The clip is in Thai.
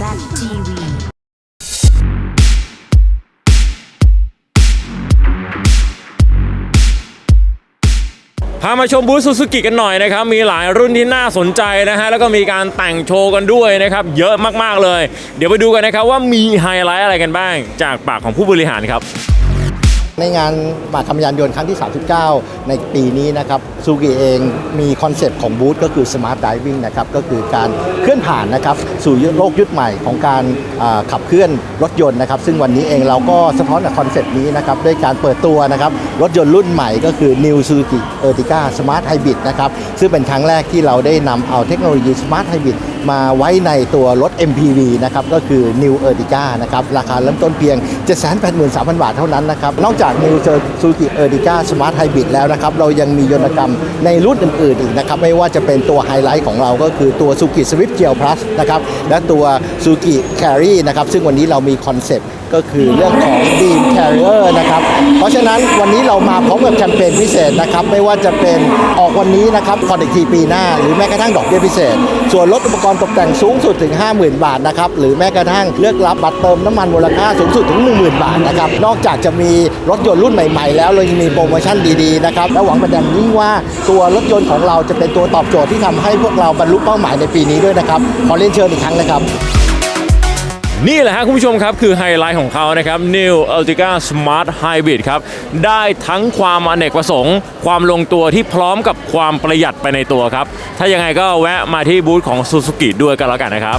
ZTV พามาชมบูธซูซูกิกันหน่อยนะครับ มีหลายรุ่นที่น่าสนใจนะฮะ แล้วก็มีการแต่งโชว์กันด้วยนะครับ เยอะมากๆเลย เดี๋ยวไปดูกันนะครับว่ามีไฮไลท์อะไรกันบ้าง จากปากของผู้บริหารครับ ในงานมากรรมยานยนต์ครั้งที่ 39 ในปีนี้นะครับซูกิเองมีคอนเซปต์ของบูธก็คือ Smart Driving นะครับก็คือการเคลื่อนผ่านนะครับสู่โลกยุคใหม่ของการขับเคลื่อนรถยนต์นะครับซึ่งวันนี้เองเราก็สะท้อนกับคอนเซปต์นี้นะครับด้วยการเปิดตัวนะครับรถยนต์รุ่นใหม่ก็คือ New Suzuki Ertiga Smart Hybrid นะครับซึ่งเป็นครั้งแรกที่เราได้นำเอาเทคโนโลยี Smart Hybrid มาไว้ในตัวรถ MPV นะครับก็คือ New Ertiga นะครับราคาเริ่มต้นเพียง 783,000 บาทเท่านั้นนะครับนอกจาก New Suzuki Ertiga Smart Hybrid แล้วนะครับ เรายังมียนตกรรมในรุ่นอื่นๆอีกนะครับ ไม่ว่าจะเป็นตัวไฮไลท์ของเราก็คือตัว Suzuki Swift Gel Plus นะครับ และตัว Suzuki Carry นะครับ ซึ่งวันนี้เรามีคอนเซปต์ก็คือเรื่องของ Beam Carrier นะครับ เพราะฉะนั้นวันนี้เรามาพร้อมกับแคมเปญพิเศษนะครับ ไม่ว่าจะเป็นออกวันนี้นะครับคอนเด็กทีปีหน้า หรือแม้กระทั่งดอกเบี้ยพิเศษ ส่วนลดอุปกรณ์ตกแต่งสูงสุดถึง 50,000 บาทนะครับ หรือแม้กระทั่งเลือกรับบัตรเติมน้ำมันมูลค่าสูงสุดถึง 10,000 บาทนะครับ นอกจากจะมีรถยนต์รุ่นใหม่ๆ แล้วเรายังมีโปรโมชั่นดีๆนะครับ และหวังเป็นอย่างยิ่งว่าตัวรถยนต์ของเราจะเป็นตัวตอบโจทย์ที่ทำให้พวกเราบรรลุเป้าหมายในปีนี้ด้วยนะครับ ขอเรียนเชิญอีกครั้งนะครับ นี่แหละฮะคุณผู้ชมครับ คือไฮไลท์ของเขานะครับ New a l t i g a Smart Hybrid ครับ ได้ทั้งความอเนกประสงค์ ความลงตัวที่พร้อมกับความประหยัดไปในตัวครับ ถ้ายังไงก็แวะมาที่บูธของ Suzuki ด้วยกันแล้วกันนะครับ